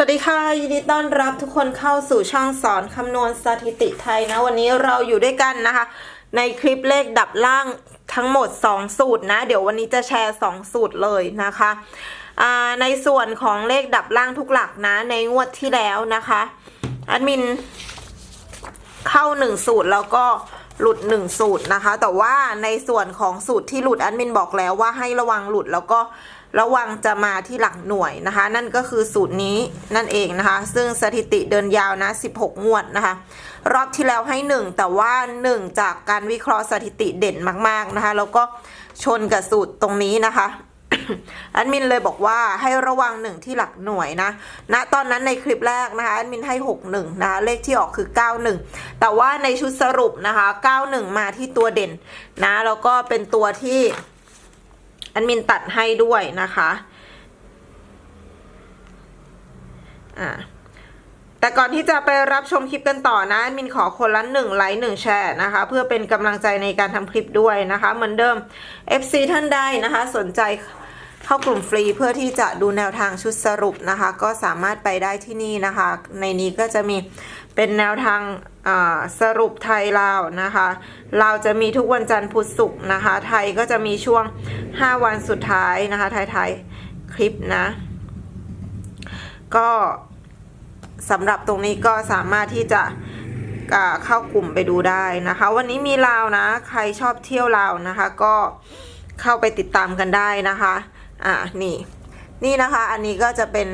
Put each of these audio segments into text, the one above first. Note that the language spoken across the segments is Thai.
สวัสดีค่ะ ยินดีต้อนรับทุกคนเข้าสู่ช่องสอนคำนวณสถิติไทยนะ วันนี้เราอยู่ด้วยกันนะคะ ในคลิปเลขดับล่างทั้งหมด 2 สูตรนะ เดี๋ยววันนี้จะแชร์ 2 สูตรเลยนะคะในส่วนของเลขดับล่างทุกหลักนะ ในงวดที่แล้วนะคะแอดมินเข้า 1 สูตรแล้วก็หลุด 1 สูตรนะคะ แต่ว่าในส่วนของสูตรที่หลุดแอดมินบอกแล้วว่าให้ระวังหลุดแล้วก็ ระวังจะมาที่หลักหน่วยนะคะ นั่นก็คือสูตรนี้นั่นเองนะคะ ซึ่งสถิติเดินยาวนะ 16 งวดนะคะ รอบที่แล้วให้ 1 แต่ว่า 1 จากการวิเคราะห์สถิติเด่นมาก ๆนะคะ แล้วก็ชนกับสูตรตรงนี้นะคะแอดมินเลยบอกว่าให้ระวังหนึ่งที่หลักหน่วยนะณตอนนั้นในคลิปแรกนะคะแอดมินให้ 61 นะคะเลขที่ออกคือ 91 แต่ว่าในชุดสรุปนะคะ 91 มาที่ตัวเด่นนะแล้วก็เป็นตัวที่ แอดมินตัดให้ด้วยนะคะอ่าแต่ก่อนที่จะไปรับชมคลิปกันต่อนะมินขอคนละ1ไลค์1แชร์นะคะ เพื่อเป็นกำลังใจในการทำคลิปด้วยนะคะ เหมือนเดิม FC ท่านใดนะคะ สนใจเข้ากลุ่มฟรีเพื่อที่จะดูแนวทางชุดสรุปนะคะ ก็สามารถไปได้ที่นี่นะคะ ในนี้ก็จะมีเป็นแนวทาง สรุปไทยลาวนะคะเราวจะมีทุกวันจันทร์พุธศุกร์นะคะ ไทยก็จะมีช่วง 5 วันสุดท้ายนะคะ ไท้ายคลิปนะ ก็สำหรับตรงนี้ก็สามารถที่จะเข้ากลุ่มไปดูได้นะคะ วันนี้มีลาวนะ ใครชอบเที่ยวลาวนะคะ ก็เข้าไปติดตามกันได้นะคะ อ่านี่ นี่นะคะ อันนี้ก็จะเป็น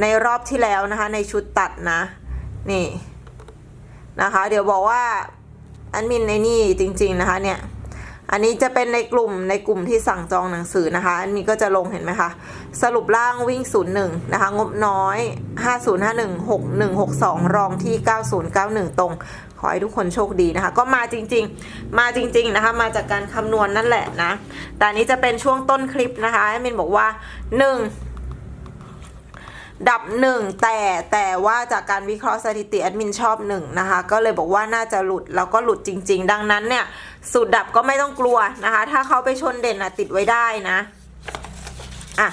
ในรอบที่แล้วนะคะ ในชุดตัดนะ นี่ นะคะ เดี๋ยวบอกว่าอันมินในนี่จริง ๆนะคะเนี่ยอันนี้จะเป็นในกลุ่มในกลุ่มที่สั่งจองหนังสือนะคะ อันนี้ก็จะลงเห็นไหมคะ สรุปล่างวิ่ง 01 นะคะ งบน้อย 5051 6162 รองที่ 9091 ตรง ขอให้ทุกคนโชคดีนะคะ ก็มาจริงๆ มาจริง ๆนะคะ มาจากการคำนวณนั่นแหละนะ แต่นี้จะเป็นช่วงต้นคลิปนะคะแอดมินบอกว่า 1 ดับหนึ่งแต่แต่ว่าจากการวิเคราะห์สถิติแอดมินชอบหนึ่งนะคะ ก็เลยบอกว่าน่าจะหลุดแล้วก็หลุดจริง ๆ ดังนั้นเนี่ยสูตรดับก็ไม่ต้องกลัวนะคะ ถ้าเขาไปชนเด่นนะติดไว้ได้นะอะ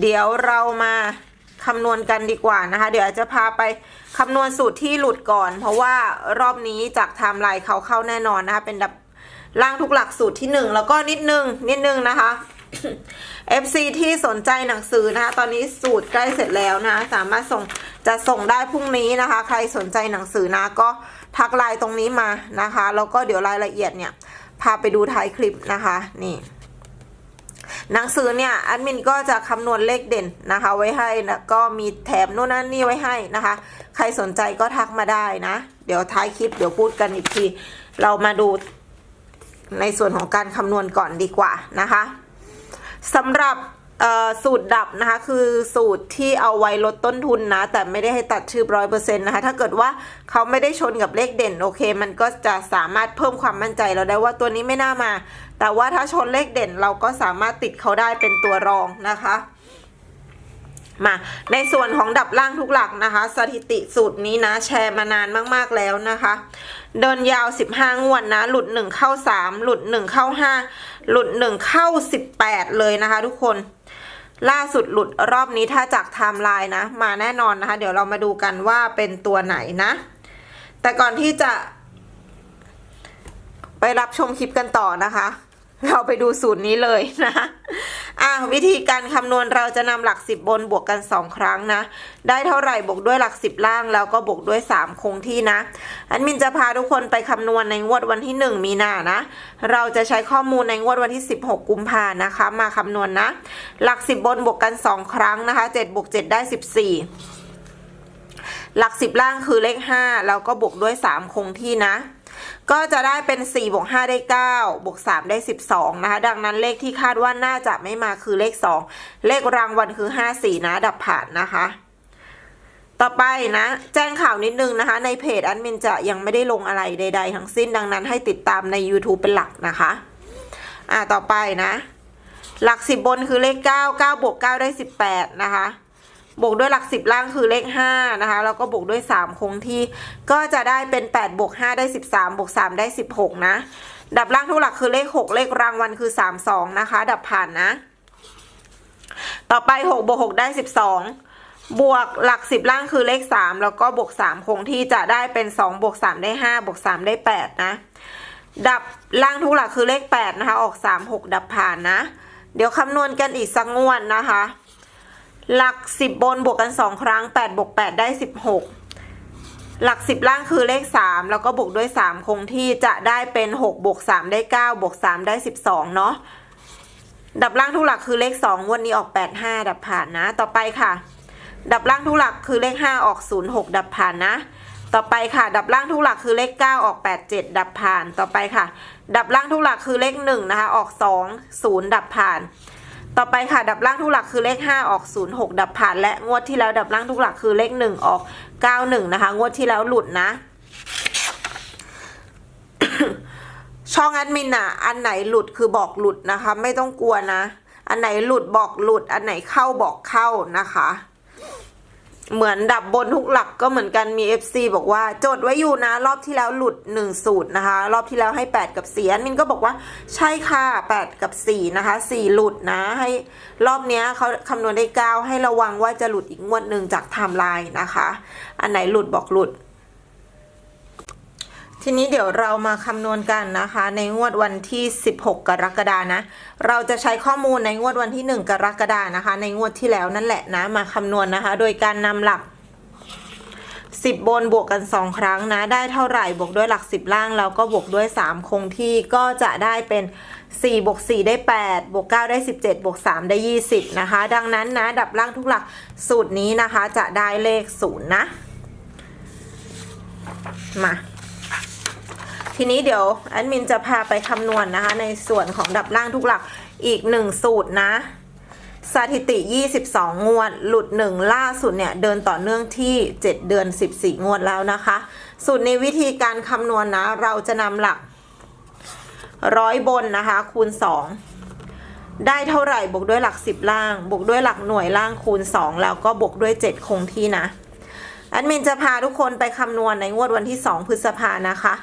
เดี๋ยวเรามาคำนวณกันดีกว่านะคะ เดี๋ยวอาจจะพาไปคำนวณสูตรที่หลุดก่อน เพราะว่ารอบนี้จากไทม์ไลน์เขาเข้าแน่นอนนะคะเป็นดับล่างทุกหลักสูตรที่หนึ่งแล้วก็นิดนึงนิดนึงนะคะ FC ที่สนใจหนังสือนะคะ ตอนนี้สูตรใกล้เสร็จแล้วนะ สามารถส่งจะส่งได้พรุ่งนี้นะคะ ใครสนใจหนังสือนะก็ทักไลน์ตรงนี้มานะคะ แล้วก็เดี๋ยวรายละเอียดเนี่ย พาไปดูท้ายคลิปนะคะ นี่ หนังสือเนี่ยแอดมินก็จะคำนวณเลขเด่นนะคะ ไว้ให้แล้วก็มีแถมโน่นนั่นนี่ไว้ให้นะคะ ใครสนใจก็ทักมาได้นะ เดี๋ยวท้ายคลิปเดี๋ยวพูดกันอีกที เรามาดูในส่วนของการคำนวณก่อนดีกว่านะคะ สำหรับสูตรดับนะคะคือสูตรที่เอาไว้ลดต้นทุนนะ แต่ไม่ได้ให้ตัดชื่อร้อยเปอร์เซ็นต์นะคะถ้าเกิดว่าเขาไม่ได้ชนกับเลขเด่นโอเค มันก็จะสามารถเพิ่มความมั่นใจเราได้ว่าตัวนี้ไม่น่ามา แต่ว่าถ้าชนเลขเด่นเราก็สามารถติดเขาได้เป็นตัวรองนะคะ มาในส่วนของดับล่างทุกหลักนะคะ สถิติสูตรนี้นะแชร์มานานมากๆแล้วนะคะ เดินยาว 15 งวดนะ หลุด 1 เข้า 3 หลุด 1 เข้า 5 หลุด 1 เข้า 18 เลยนะคะทุกคนล่าสุดหลุดรอบนี้ถ้าจากไทม์ไลน์นะ มาแน่นอนนะคะ เดี๋ยวเรามาดูกันว่าเป็นตัวไหนนะ แต่ก่อนที่จะไปรับชมคลิปกันต่อนะคะ เราไปดูสูตรนี้เลยนะอะวิธีการคำนวณเราจะนำหลักสิบบนบวกกัน 2 ครั้งนะ ได้เท่าไหร่บวกด้วยหลักสิบล่างแล้วก็บวกด้วย 3 คงที่นะอันมินจะพาทุกคนไปคำนวณในงวดวันที่ 1 มีนานะ เราจะใช้ข้อมูลในงวดวันที่ 16 กุมภานะคะ มาคำนวณนะหลักสิบบนบวกกัน 2 ครั้งนะคะ7บวก7ได้ 14 หลักสิบล่างคือเลข 5 แล้วก็บวกด้วย 3 คงที่นะ ก็จะได้เป็น4บวก5ได้9บวก3ได้ 12 นะคะ ดังนั้นเลขที่คาดว่าน่าจะไม่มาคือเลข 2 เลขรางวัลคือ 5 4 นะ ดับผ่านนะคะ ต่อไปนะ แจ้งข่าวนิดนึงนะคะ ในเพจแอดมินจะยังไม่ได้ลงอะไรใด ๆ ทั้งสิ้นดังนั้นให้ติดตามใน YouTube เป็นหลักนะคะ อ่าต่อไปนะ หลักสิบบนคือเลข 9 9บวก9ได้ 18 นะคะ บวกด้วยหลักสิบล่างคือเลข5นะคะแล้วก็บวกด้วย 3 คงที่ก็จะได้เป็น8บวก5ได้ 13บวก3ได้ 16 นะ ดับล่างทุกหลักคือเลข 6 เลขรางวัลคือ 32 นะคะ ดับผ่านนะ ต่อไป6บวก6ได้ 12 บวกหลักสิบล่างคือเลขสามแล้วก็บวกสามคงที่จะได้เป็นสองบวกสามได้ห้าบวกสามได้แปดนะ ดับล่างทุกหลักคือเลขแปดนะคะ ออกสามหกดับผ่านนะ เดี๋ยวคำนวณกันอีกสักงวดนะคะ หลักสิบบนบวกกันสองครั้งแปดบวกแปดได้สิบหกหลักสิบล่างคือเลขสามแล้วก็บวกด้วยสามคงที่จะได้เป็นหกบวกสามได้เก้าบวกสามได้สิบสองเนาะดับล่างทุกหลักคือเลขสองวันนี้ออกแปดห้าดับผ่านนะ ต่อไปค่ะ ดับล่างทุกหลักคือเลขห้าออกศูนย์หกดับผ่านนะ ต่อไปค่ะ ดับล่างทุกหลักคือเลขเก้าออกแปดเจ็ดดับผ่าน ต่อไปค่ะ ดับล่างทุกหลักคือเลขหนึ่งนะคะ ออกสองศูนย์ดับผ่าน ต่อไปค่ะ ดับล่างทุกหลักคือเลขห้าออกศูนย์หกดับผ่าน และงวดที่แล้วดับล่างทุกหลักคือเลขหนึ่งออกเก้าหนึ่งนะคะ งวดที่แล้วหลุดนะ ช่องแอดมินอะอันไหนหลุดคือบอกหลุดนะคะ ไม่ต้องกลัวนะ อันไหนหลุดบอกหลุด อันไหนเข้าบอกเข้านะคะ เหมือนดับบนทุกหลักก็เหมือนกันมี FC บอกว่า จดไว้อยู่นะ รอบที่แล้วหลุด1สูตรนะคะ รอบที่แล้วให้ 8 กับ4อันมินก็บอกว่าใช่ค่ะ 8 กับ 4 นะคะ 4 หลุดนะให้รอบนี้เขาคำนวณได้ 9 ให้ระวังว่าจะหลุดอีกงวดหนึ่งจากไทม์ไลน์นะคะ อันไหนหลุดบอกหลุด ทีนี้เดี๋ยวเรามาคำนวณกันนะคะ ในงวดวันที่ 16 กรกฎานะ เราจะใช้ข้อมูลในงวดวันที่ 1 กรกฎานะคะ ในงวดที่แล้วนั่นแหละนะมาคำนวณนะคะ โดยการนำหลัก 10 บนบวกกัน 2 ครั้งนะ ได้เท่าไหร่บวกด้วยหลัก 10 ล่างแล้วก็บวกด้วย 3 คงที่ก็จะได้เป็น4บวก4ได้ 8 บวก 9 ได้ 17 บวก 3 ได้ 20 นะคะ ดังนั้นนะ ดับล่างทุกหลักสูตรนี้นะคะ จะได้เลข 0 นะ มา ทีนี้เดี๋ยวแอดมินจะพาไปคำนวณนะคะ ในส่วนของดับล่างทุกหลักอีก1สูตรนะ สถิติ 22 งวด หลุด 1 ล่าสุดเนี่ย เดินต่อเนื่องที่ 7 เดือน 14 งวดแล้วนะคะ สูตรในวิธีการคำนวณนะ เราจะนำหลักร้อยบนนะคะ คูณ 2 ได้เท่าไหร่บวกด้วยหลัก 10 ล่าง บวกด้วยหลักหน่วยล่างคูณ 2 แล้วก็บวกด้วย 7 คงที่นะแอดมินจะพาทุกคนไปคำนวณในงวดวันที่ 2 พฤษภานะคะ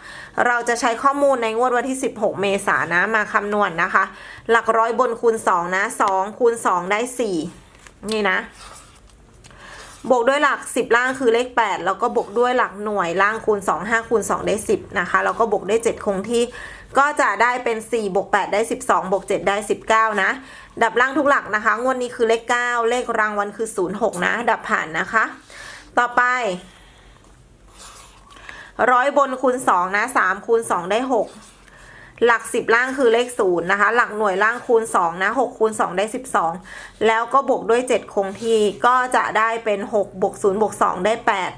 เราจะใช้ข้อมูลในงวดวันที่ 16 เมษายนนะมาคำนวณนะคะ หลักร้อยบนคูณ 2 นะ 2 คูณ 2 ได้ 4 นี่นะ บวกด้วยหลัก 10 ล่างคือเลข 8 แล้วก็บวกด้วยหลักหน่วยล่างคูณ 2 5 คูณ 2 ได้ 10 นะคะ แล้วก็บวกได้7คงที่ก็จะได้เป็น4บวก8ได้ 12บวก7ได้ 19 นะ ดับล่างทุกหลักนะคะ งวดนี้คือเลข 9 เลขรางวัลคือ 06 นะ ดับผ่านนะคะ ต่อไป ร้อยบนคูณสองนะสามคูณสองได้หกหลักสิบล่างคือเลขศูนย์นะคะ หลักหน่วยล่างคูณสองนะหกคูณสองได้สิบสองแล้วก็บวกด้วยเจ็ดคงที่ก็จะได้เป็นหกบวกศูนย์บวกสองได้แปด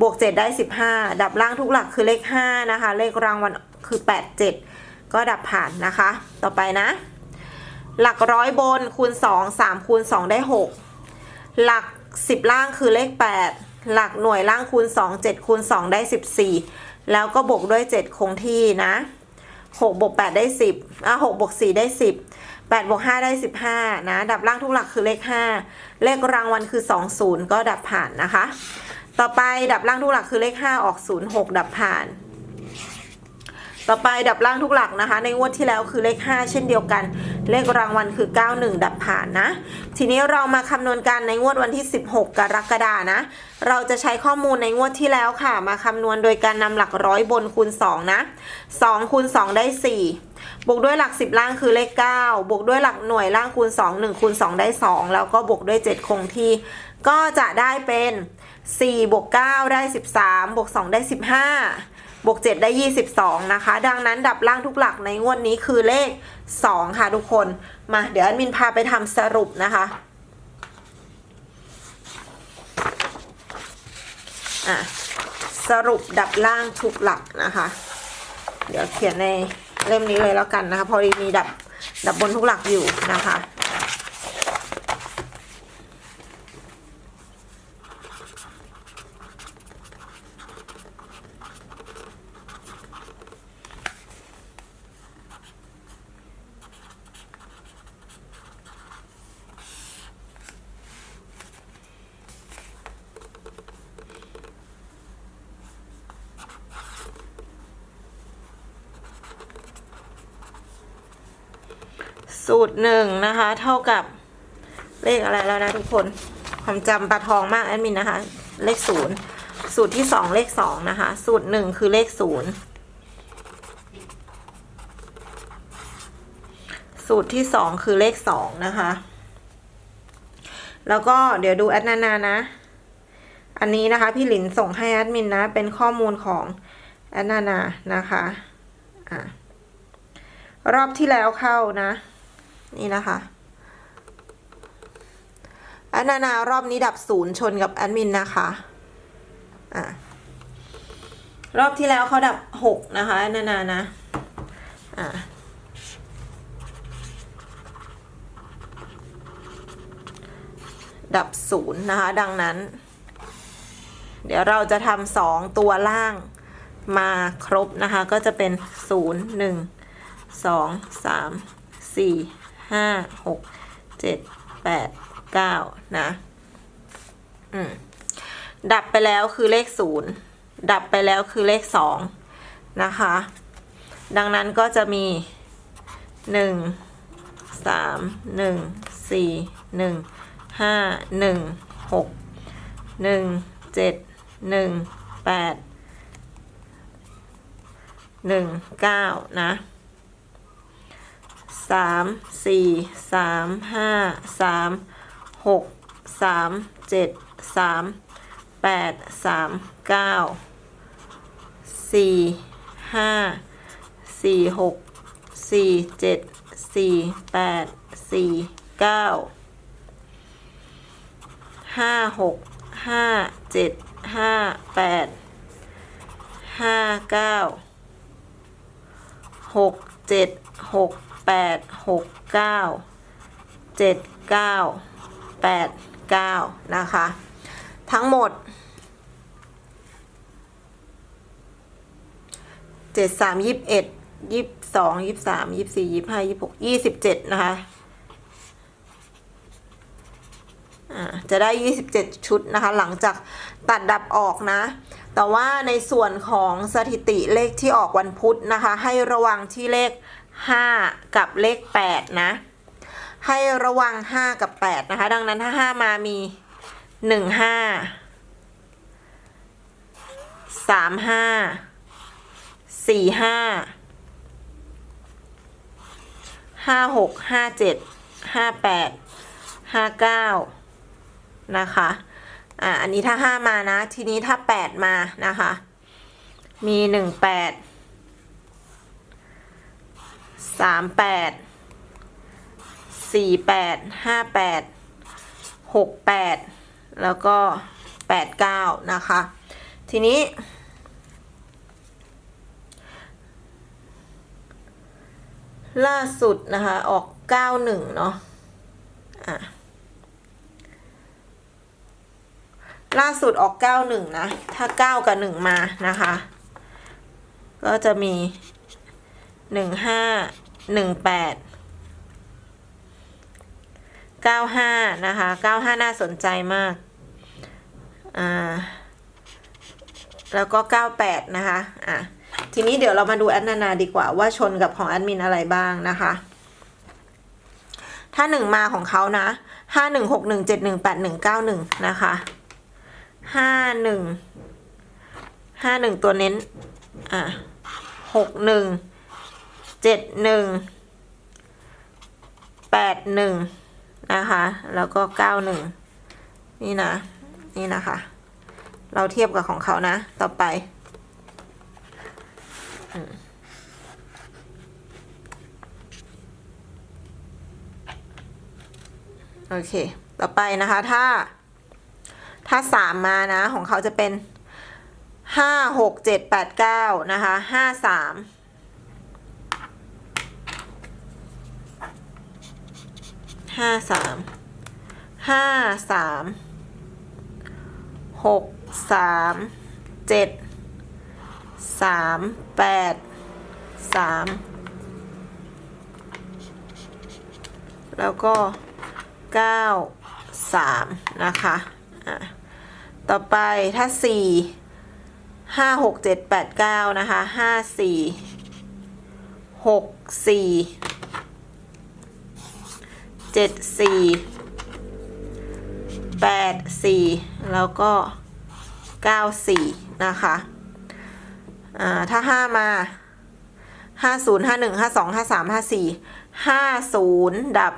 บวกเจ็ดได้สิบห้าดับล่างทุกหลักคือเลขห้านะคะ เลขรางวัลคือแปดเจ็ดก็ดับผ่านนะคะ ต่อไปนะ หลักร้อยบนคูณสองสามคูณสองได้หกหลักสิบล่างคือเลขแปด หลักหน่วยล่างคูณ 2 7คูณ2ได้ 14 แล้วก็บวกด้วย 7 คงที่นะ6บวก8ได้ 10อะ6บวก4ได้ 10 8บวก5ได้ 15 นะ ดับล่างทุกหลักคือเลข 5 เลขรางวัลคือ 20 ก็ดับผ่านนะคะ ต่อไปดับล่างทุกหลักคือเลข 5 ออก 06 ดับผ่าน ต่อไปดับล่างทุกหลักนะคะ ในงวดที่แล้วคือเลข 5 เช่นเดียวกัน เลขรางวัลคือ 91 ดับผ่านนะ ทีนี้เรามาคำนวณกันในงวดวันที่ 16 กรกฎานะ เราจะใช้ข้อมูลในงวดที่แล้วค่ะ มาคำนวณโดยการนำหลักร้อยบนคูณ 2 นะ 2คูณ2 ได้ 4 บวกด้วยหลัก 10 ล่างคือเลข 9 บวกด้วยหลักหน่วยล่างคูณ 2 1คูณ2 ได้ 2 แล้วก็บวกด้วย 7 คงที่ ก็จะได้เป็น4บวก9ได้ 13บวก2ได้ 15 บวก 7 ได้ 22 นะคะ ดังนั้นดับล่างทุกหลักในงวดนี้คือเลข 2 ค่ะทุกคน มาเดี๋ยวแอดมินพาไปทำสรุปนะคะอะสรุปดับล่างทุกหลักนะคะ เดี๋ยวเขียนในเล่มนี้เลยแล้วกันนะคะ พอดีมีดับดับบนทุกหลักอยู่นะคะ สูตรหนึ่งนะคะ เท่ากับเลขอะไรแล้วนะทุกคนความจำปลาทองมากแอดมินนะคะ เลขศูนย์สูตรที่สองเลขสองนะคะ สูตรหนึ่งคือเลขศูนย์สูตรที่สองคือเลขสองนะคะ แล้วก็เดี๋ยวดูแอดนานานะ อันนี้นะคะ พี่หลินส่งให้แอดมินนะ เป็นข้อมูลของแอดนานานะคะอะรอบที่แล้วเข้านะ นี่นะคะแอดนานารอบนี้ดับศูนย์ชนกับแอดมินนะคะอะรอบที่แล้วเขาดับหกนะคะแอดนานานะอะดับศูนย์นะคะ ดังนั้น เดี๋ยวเราจะทำสองตัวล่างมาครบนะคะ ก็จะเป็นศูนย์หนึ่งสองสามสี่ ห้าหกเจ็ดแปดเก้านะอืมดับไปแล้วคือเลขศูนย์ดับไปแล้วคือเลขสองนะคะ ดังนั้นก็จะมีหนึ่งสามหนึ่งสี่หนึ่งห้าหนึ่งหกหนึ่งเจ็ดหนึ่งแปดหนึ่งเก้านะ สามสี่สามห้าสามหกสามเจ็ดสามแปดสามเก้าสี่ห้าสี่หกสี่เจ็ดสี่แปดสี่เก้าห้าหกห้าเจ็ดห้าแปดห้าเก้าหกเจ็ดหก แปดหกเก้าเจ็ดเก้าแปดเก้านะคะ ทั้งหมดเจ็ดสามยี่สิบเอ็ดยี่สิบสองยี่สิบสามยี่สิบสี่ยี่สิบห้ายี่สิบหกยี่สิบเจ็ดนะคะจะได้ 27 ชุดนะคะ หลังจากตัดดับออกนะ แต่ว่าในส่วนของสถิติเลขที่ออกวันพุธนะคะ ให้ระวังที่เลข 5 กับเลข 8 นะ ให้ระวัง 5 กับ 8 นะคะ ดังนั้นถ้า 5 มามี 1 5 3 5 4 5 5 6 5 7 5 8 5 9 นะคะ อ่า อันนี้ถ้าห้ามานะ ทีนี้ถ้าแปดมานะคะ มีหนึ่งแปด สามแปดสี่แปดห้าแปดหกแปดแล้วก็แปดเก้านะคะ ทีนี้ ล่าสุดนะคะ ออกเก้าหนึ่งเนาะอะล่าสุดออก91นะ ถ้า9กับ1มานะคะ ก็จะมี15 18 95นะคะ95น่าสนใจมาก อ่า แล้วก็98นะคะ อะ ทีนี้เดี๋ยวเรามาดูแอดนานาดีกว่าว่าชนกับของแอดมินอะไรบ้างนะคะถ้า1มาของเขานะ5161718191นะคะห้าหนึ่งห้าหนึ่งตัวเน้น อะหกหนึ่ง เจ็ดหนึ่งแปดหนึ่งนะคะ แล้วก็เก้าหนึ่งนี่นะ นี่นะคะ เราเทียบกับของเขานะ ต่อไปโอเค ต่อไปนะคะ ถ้า ถ้าสามมานะ ของเขาจะเป็นห้าหกเจ็ดแปดเก้านะคะห้าสาม ห้าสามห้าสามหกสามเจ็ดสามแปดสามแล้วก็เก้าสามนะคะอะต่อไปถ้าสี่ห้าหกเจ็ดแปดเก้านะคะห้าสี่หกสี่ เจ็ดสี่แปดสี่แล้วก็เก้าสี่นะคะอ่าถ้าห้ามาห้าศูนย์ห้าหนึ่งห้าสองห้าสามห้าสี่ห้าศูนย์ดับ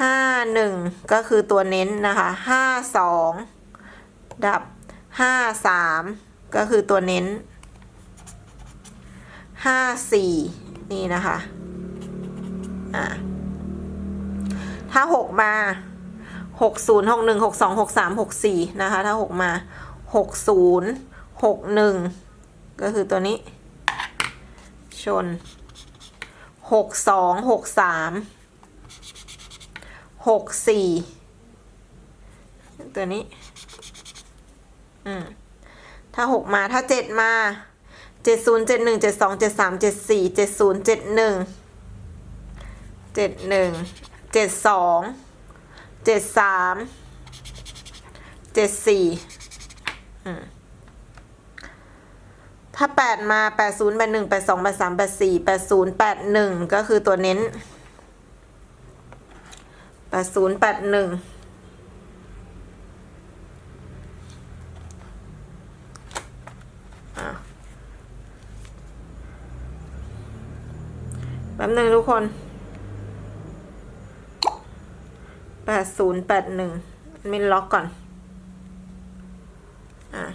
ห้าหนึ่งก็คือตัวเน้นนะคะห้าสองดับห้าสามก็คือตัวเน้นห้าสี่นี่นะคะอ่า ถ้าหกมาหกศูนย์หกหนึ่งหกสองหกสามหกสี่นะคะ ถ้าหกมาหกศูนย์หกหนึ่งก็คือตัวนี้ ชนหกสองหกสามหกสี่ตัวนี้ อืม ถ้าหกมาถ้าเจ็ดมาเจ็ดศูนย์เจ็ดหนึ่งเจ็ดสองเจ็ดสามเจ็ดสี่เจ็ดศูนย์เจ็ดหนึ่งเจ็ดหนึ่ง เจ็ดสองเจ็ดสามเจ็ดสี่ถ้าแปดมาแปดศูนย์แปดหนึ่งแปดสองแปดสามแปดสี่แปดศูนย์แปดหนึ่งก็คือตัวเน้นแปดศูนย์แปดหนึ่งแป๊บหนึ่งทุกคน แปดศูนย์แปดหนึ่งมินล็อกก่อน อะ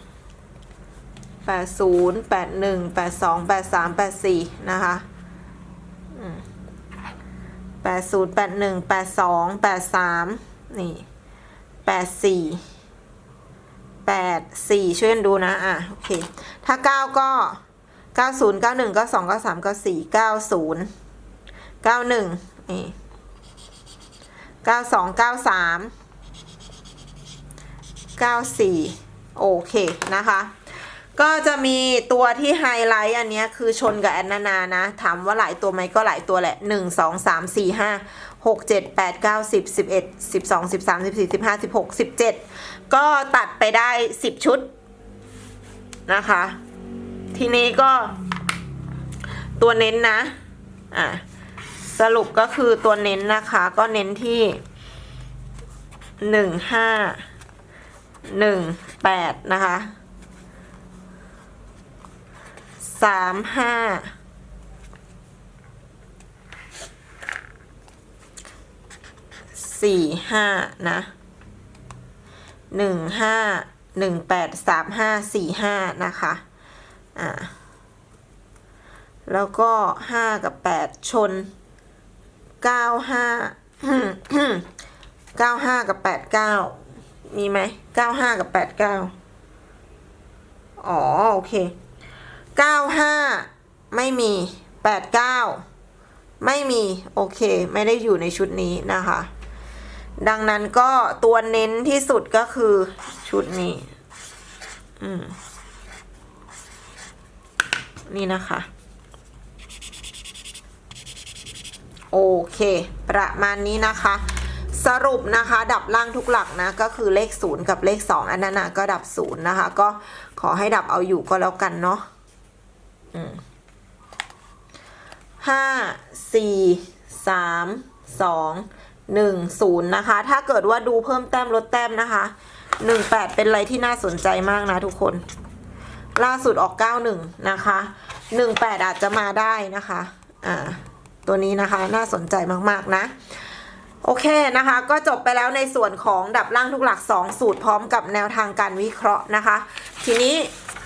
แปดศูนย์แปดหนึ่งแปดสองแปดสามแปดสี่นะคะแปดศูนย์แปดหนึ่งแปดสองแปดสามนี่แปดสี่แปดสี่ช่วยดูนะ อะ โอเค ถ้าเก้าก็เก้าศูนย์เก้าหนึ่งเก้าสองเก้าสามเก้าสี่เก้าศูนย์เก้าหนึ่งนี่ เก้าสองเก้าสามเก้าสี่โอเค นะคะ ก็จะมีตัวที่ไฮไลท์อันนี้คือชนกับแอนนานานะ ถามว่าหลายตัวไหมก็หลายตัวแหละหนึ่งสองสามสี่ห้าหกเจ็ดแปดเก้าสิบสิบเอ็ดสิบสองสิบสามสิบสี่สิบห้าสิบหกสิบเจ็ดก็ตัดไปได้สิบชุด นะคะ ทีนี้ก็ตัวเน้นนะ อะ สรุปก็คือตัวเน้นนะคะ ก็เน้นที่หนึ่งห้าหนึ่งแปดนะคะสามห้าสี่ห้านะหนึ่งห้าหนึ่งแปดสามห้าสี่ห้านะคะอ่าแล้วก็ห้ากับแปดชน เก้าห้าเก้าห้ากับแปดเก้ามีไหมเก้าห้ากับแปดเก้าอ๋อโอเคเก้าห้าไม่มีแปดเก้าไม่มีโอเคไม่ได้อยู่ในชุดนี้นะคะ ดังนั้นก็ตัวเน้นที่สุดก็คือชุดนี้ อืม นี่นะคะ โอเค ประมาณนี้นะคะ สรุปนะคะ ดับล่างทุกหลักนะ ก็คือเลขศูนย์กับเลขสองอันนั้นนะก็ดับศูนย์นะคะ ก็ขอให้ดับเอาอยู่ก็แล้วกันเนาะห้าสี่สามสองหนึ่งศูนย์นะคะ ถ้าเกิดว่าดูเพิ่มแต้มลดแต้มนะคะหนึ่งแปดเป็นอะไรที่น่าสนใจมากนะทุกคน ล่าสุดออกเก้าหนึ่งนะคะหนึ่งแปดอาจจะมาได้นะคะ อ่า ตัวนี้นะคะน่าสนใจมากๆนะโอเคนะคะ ก็จบไปแล้วในส่วนของดับล่างทุกหลัก 2 สูตรพร้อมกับแนวทางการวิเคราะห์นะคะ ทีนี้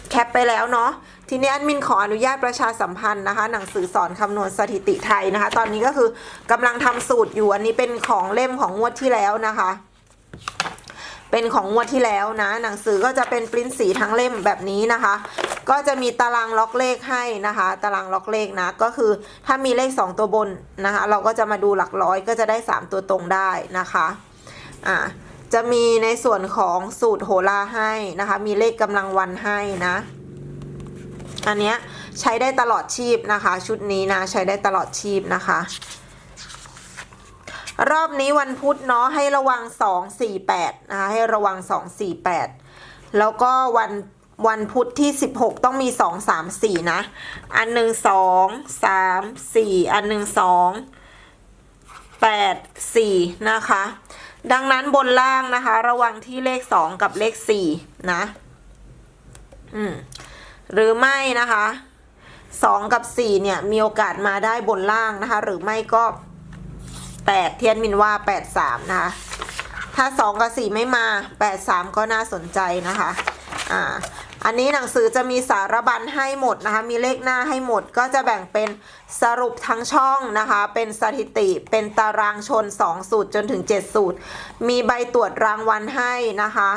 แคปไปแล้วเนาะทีนี้แอดมินขออนุญาตประชาสัมพันธ์นะคะ หนังสือสอนคำนวณสถิติไทยนะคะ ตอนนี้ก็คือกำลังทำสูตรอยู่อันนี้เป็นของเล่มของงวดที่แล้วนะคะ เป็นของงวดที่แล้วนะ หนังสือก็จะเป็นปริ้นสีทั้งเล่มแบบนี้นะคะ ก็จะมีตารางล็อกเลขให้นะคะ ตารางล็อกเลขนะ ก็คือถ้ามีเลข 2 ตัวบนนะคะ เราก็จะมาดูหลักร้อยก็จะได้ 3 ตัวตรงได้นะคะอ่าจะมีในส่วนของสูตรโหราให้นะคะ มีเลขกำลังวันให้นะ อันเนี้ยใช้ได้ตลอดชีพนะคะ ชุดนี้นะใช้ได้ตลอดชีพนะคะ รอบนี้วันพุธเนาะให้ระวัง 248 นะคะให้ระวัง 248 แล้วก็วันวันพุธที่ 16 ต้องมี 2 3 4 นะ อันหนึ่ง2 3 4 อันหนึ่ง2 8 4 นะคะ ดังนั้นบนล่างนะคะ ระวังที่เลข 2 กับเลข 4 นะอืมหรือไม่นะคะ 2 กับ 4 เนี่ย มีโอกาสมาได้บนล่างนะคะ หรือไม่ก็ 8เทียนมินว่า8 3นะคะ ถ้า2กับ4ไม่มา8 3ก็น่าสนใจนะคะ อ่า อันนี้หนังสือจะมีสารบัญให้หมดนะคะ มีเลขหน้าให้หมด ก็จะแบ่งเป็นสรุปทั้งช่องนะคะ เป็นสถิติ เป็นตารางชน 2 สูตรจนถึง 7 สูตร มีใบตรวจรางวัลให้นะคะ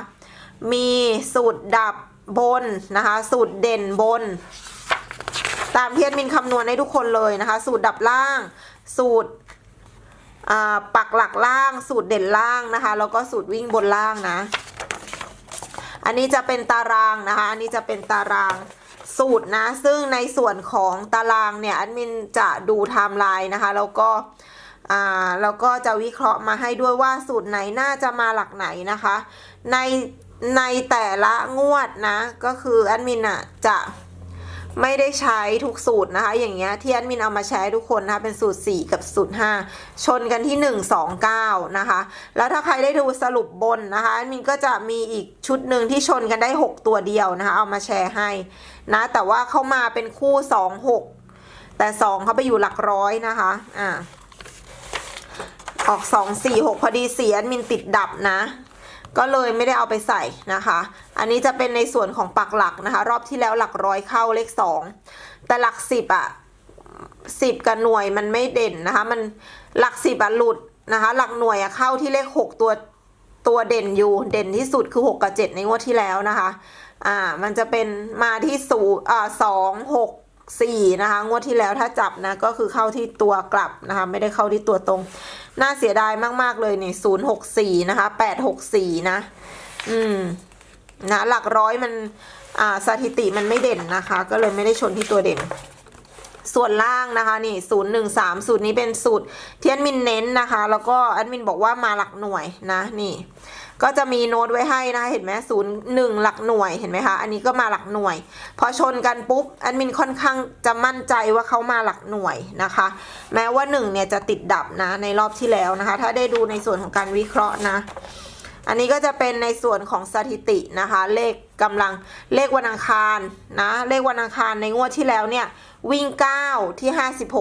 มีสูตรดับบนนะคะ สูตรเด่นบน ตามที่แอดมินคำนวณให้ทุกคนเลยนะคะ สูตรดับล่าง สูตร ปักหลักล่างสูตรเด่นล่างนะคะ แล้วก็สูตรวิ่งบนล่างนะ อันนี้จะเป็นตารางนะคะ อันนี้จะเป็นตารางสูตรนะ ซึ่งในส่วนของตารางเนี่ยแอดมินจะดูไทม์ไลน์นะคะ แล้วก็อ่าแล้วก็จะวิเคราะห์มาให้ด้วยว่าสูตรไหนน่าจะมาหลักไหนนะคะ ในในแต่ละงวดนะ ก็คือแอดมินอะจะ ไม่ได้ใช้ทุกสูตรนะคะ อย่างเงี้ยที่แอดมินเอามาแชร์ทุกคนนะคะเป็นสูตร 4 กับสูตร 5 ชนกันที่ 1 2 9 นะคะ แล้วถ้าใครได้ดูสรุปบนนะคะแอดมินก็จะมีอีกชุดหนึ่งที่ชนกันได้ 6 ตัวเดียวนะคะ เอามาแชร์ให้นะแต่ว่าเข้ามาเป็นคู่ 2 6 แต่ 2เขาไปอยู่หลักร้อยนะคะอ่าออก 2 4 6 พอดีเสียแอดมินติดดับนะ ก็เลยไม่ได้เอาไปใส่นะคะ อันนี้จะเป็นในส่วนของปักหลักนะคะ รอบที่แล้วหลักร้อยเข้าเลขสองแต่หลักสิบอะสิบกับหน่วยมันไม่เด่นนะคะ มันหลักสิบอะหลุดนะคะ หลักหน่วยอะเข้าที่เลขหกตัวตัวเด่นอยู่เด่นที่สุดคือหกกับเจ็ดในงวดที่แล้วนะคะ อ่ามันจะเป็นมาที่สูอ่าสองหกสี่นะคะ งวดที่แล้วถ้าจับนะก็คือเข้าที่ตัวกลับนะคะ ไม่ได้เข้าที่ตัวตรง น่าเสียดายมาก ๆ เลยนี่ศูนย์หกสี่นะคะแปดหกสี่นะ อืม นะ หลักร้อยมัน อ่า สถิติมันไม่เด่นนะคะ ก็เลยไม่ได้ชนที่ตัวเด่น ส่วนล่างนะคะ นี่ศูนย์หนึ่งสามสูตรนี้เป็นสูตรที่แอดมินเน้นนะคะ แล้วก็แอดมินบอกว่ามาหลักหน่วยนะ นี่ ก็จะมีโน้ตไว้ให้นะเห็นไหมศูนย์หนึ่งหลักหน่วยเห็นไหมคะ อันนี้ก็มาหลักหน่วย พอชนกันปุ๊บแอดมินค่อนข้างจะมั่นใจว่าเขามาหลักหน่วยนะคะ แม้ว่าหนึ่งเนี่ยจะติดดับนะในรอบที่แล้วนะคะ ถ้าได้ดูในส่วนของการวิเคราะห์นะ อันนี้ก็จะเป็นในส่วนของสถิตินะคะ เลขกำลังเลขวันอังคารนะเลขวันอังคารในงวดที่แล้วเนี่ยวิ่ง 9 ที่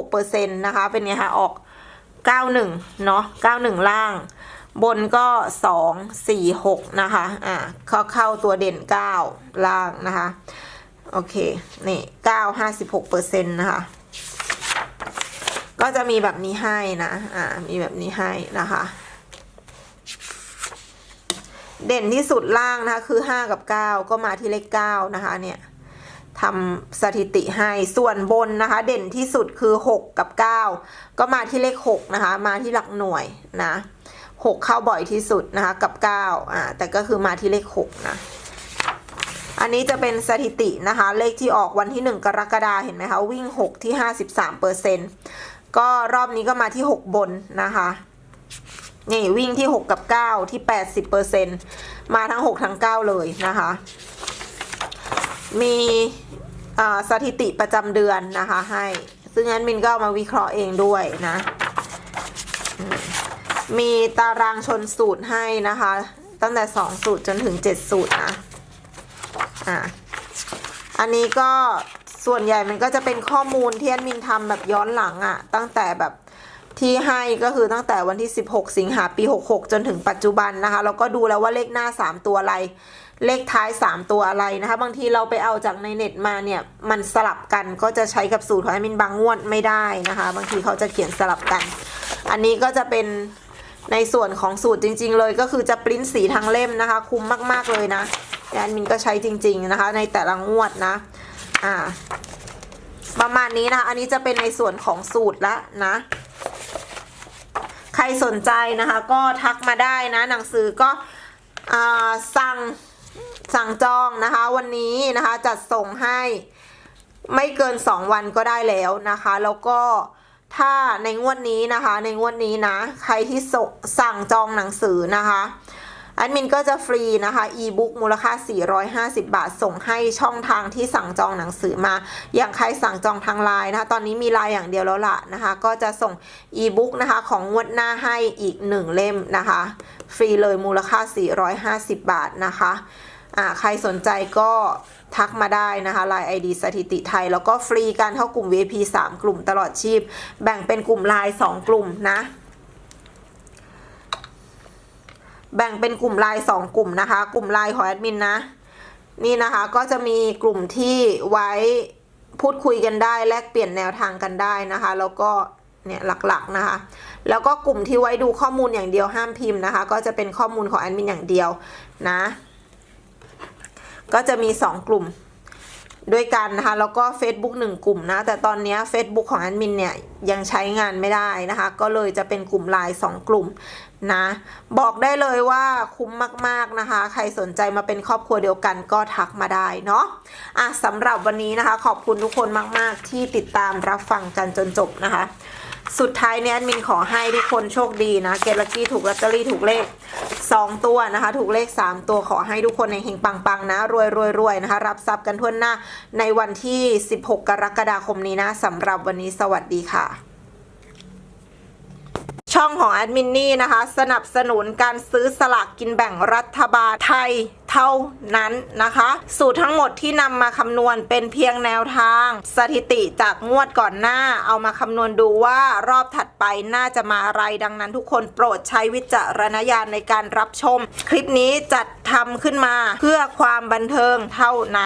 56%นะคะเป็นไงคะออก 91 เนาะ91 ล่าง บนก็2 4 6นะคะอ่าเข้าเข้าตัวเด่น9ล่างนะคะ โอเค นี่9 56%นะคะก็จะมีแบบนี้ให้นะ อ่า มีแบบนี้ให้นะคะ เด่นที่สุดล่างนะคะ คือ 5 กับ 9 ก็มาที่เลข 9 นะคะ เนี่ยทำสถิติให้ ส่วนบนนะคะ เด่นที่สุดคือ 6 กับ 9 ก็มาที่เลข 6 นะคะ มาที่หลักหน่วยนะ 6 เข้าบ่อยที่สุดนะคะ กับ 9 อ่า แต่ก็คือมาที่เลข 6 นะ อันนี้จะเป็นสถิตินะคะ เลขที่ออกวันที่ 1 กรกฎาเห็นไหมคะ วิ่ง 6 ที่ 53เปอร์เซ็นต์ก็รอบนี้ก็มาที่ 6 บนนะคะ นี่วิ่งที่ 6 กับ 9 ที่ 80%มาทั้ง 6 ทั้ง 9 เลยนะคะ มีสถิติประจำเดือนนะคะให้ ซึ่งแอดมินก็มาวิเคราะห์เองด้วยนะ มีตารางชนสูตรให้นะคะ ตั้งแต่2สูตรจนถึง7สูตรนะอ่าอันนี้ก็ส่วนใหญ่มันก็จะเป็นข้อมูลที่แอดมินทำแบบย้อนหลังอะ่ะตั้งแต่แบบที่ให้ก็คือตั้งแต่วันที่ 16 สิงหาปี 66 จนถึงปัจจุบันนะคะแล้วก็ดูแล้วว่าเลขหน้า 3 ตัวอะไร เลขท้าย 3 ตัวอะไรนะคะ บางทีเราไปเอาจากในเน็ตมาเนี่ยมันสลับกันก็จะใช้กับสูตรของแอดมินบางงวดไม่ได้นะคะ บางทีเขาจะเขียนสลับกัน อันนี้ก็จะเป็น ในส่วนของสูตรจริง ๆ เลยก็คือจะปริ้นสีทั้งเล่มนะคะ คุ้มมากๆเลยนะแอดมินก็ใช้จริง ๆนะคะ ในแต่ละงวดนะ อ่า ประมาณนี้นะคะ อันนี้จะเป็นในส่วนของสูตรละนะ ใครสนใจนะคะ ก็ทักมาได้นะ หนังสือก็อสั่งสั่งจองนะคะ วันนี้นะคะจัดส่งให้ไม่เกิน 2 วันก็ได้แล้วนะคะ แล้วก็ ถ้าในงวดนี้นะคะ ในงวดนี้นะ ใครที่สสั่งจองหนังสือนะคะแอดมินก็จะฟรีนะคะ e-book มูลค่า 450 บาท ส่งให้ช่องทางที่สั่งจองหนังสือมา อย่างใครสั่งจองทางไลน์นะคะ ตอนนี้มีไลน์อย่างเดียวแล้วล่ะนะคะ ก็จะส่ง e-book นะคะของงวดหน้าให้อีก 1 เล่มนะคะ ฟรีเลยมูลค่า 450 บาทนะคะ ใครสนใจก็ทักมาได้นะคะ Line ID สถิติไทย แล้วก็ฟรีการเข้ากลุ่ม VIP 3 กลุ่มตลอดชีพ แบ่งเป็นกลุ่ม Line 2กลุ่มนะแบ่งเป็นกลุ่ม Line 2กลุ่มนะคะ กลุ่ม Line ของแอดมินนะ นี่นะคะก็จะมีกลุ่มที่ไว้พูดคุยกันได้ แลกเปลี่ยนแนวทางกันได้นะคะ แล้วก็เนี่ยหลักๆนะคะ แล้วก็กลุ่มที่ไว้ดูข้อมูลอย่างเดียวห้ามพิมพ์นะคะ ก็จะเป็นข้อมูลของแอดมินอย่างเดียวนะ ก็จะมี 2 กลุ่มด้วยกันนะคะ แล้วก็ Facebook 1 กลุ่มนะ แต่ตอนนี้ Facebook ของแอดมินเนี่ย ยังใช้งานไม่ได้นะคะ ก็เลยจะเป็นกลุ่มไลน์2กลุ่มนะ บอกได้เลยว่าคุ้มมากๆนะคะ ใครสนใจมาเป็นครอบครัวเดียวกันก็ทักมาได้เนาะอะสำหรับวันนี้นะคะ ขอบคุณทุกคนมาก ๆ ที่ติดตามรับฟังกันจนจบนะคะ สุดท้ายเนี่ยแอดมินขอให้ทุกคนโชคดีนะเกตลกี้ถูกลอตเตอรี่ถูกเลข 2 ตัวนะคะ ถูกเลข 3 ตัวขอให้ทุกคนในเฮงปังๆ นะ รวยรวยรวยนะคะ รับทรัพย์กันทั่วหน้าในวันที่ 16 กรกฎาคมนี้นะสำหรับวันนี้สวัสดีค่ะ ช่องของแอดมินนี่นะคะ สนับสนุนการซื้อสลากกินแบ่งรัฐบาลไทยเท่านั้นนะคะ สูตรทั้งหมดที่นำมาคำนวณเป็นเพียงแนวทาง สถิติจากงวดก่อนหน้า เอามาคำนวณดูว่ารอบถัดไปน่าจะมาอะไรดังนั้นทุกคนโปรดใช้วิจารณญาณในการรับชม คลิปนี้จัดทำขึ้นมาเพื่อความบันเทิงเท่านั้น